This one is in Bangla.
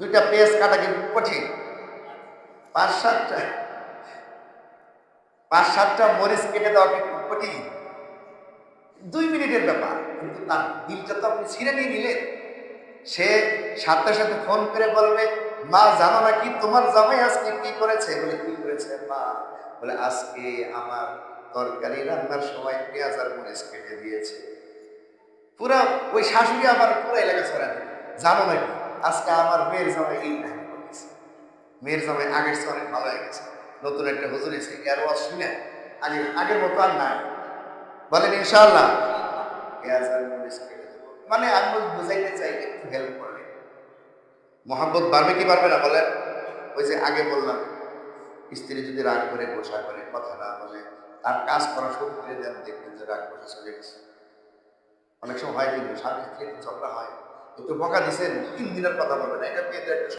দুইটা পেঁয়াজ কাটা কিন্তু কঠিন। পাঁচ সাতটা পাঁচ সাতটা মরিচ কেটে দেওয়া কিন্তু কঠিন? দুই মিনিটের ব্যাপার, কিন্তু তার দিলটা তো আপনি ছিঁড়ে নিয়ে নিলেন। সে সাথে সাথে ফোন করে বলবে, মা, জানো না কি তোমার জামাই আজকে কি করেছে? বলে, কি করেছে মা? বলে, আজকে আমার তরকারি রান্নার সময় পেঁয়াজ আর মরিচ কেটে দিয়েছে। পুরা ওই শাশুড়ি আমার পুরো এলাকা ছড়া জানো না কি আজকে আমার মেয়ের জামাই এই কাহিনী করেছে মেয়ের জামাই আগের চেয়ে অনেক ভালো হয়ে গেছে। নতুন একটা হুজুর এসে এর ওয়াজ শুনে আগে আগের মতো আর নাই। বলেন দেবো মানে আমি বুঝাইতে চাই, একটু হেল্প করলে মোহাম্মদ বাড়বে কি পারবে না বলেন? ওই যে আগে বললাম, স্ত্রী যদি রাগ করে, গোসা করে, কথা না বলে, তার কাজ করা শুরু করে দেন, দেখবেন যে রাগ গোসা চলে গেছে। অনেক সময় হয় কিন্তু স্বামী স্ত্রী ঝগড়া হয়। একটু বকা দিছেন তিন দিনের কথা বলবেন এটা মেয়েদের একটা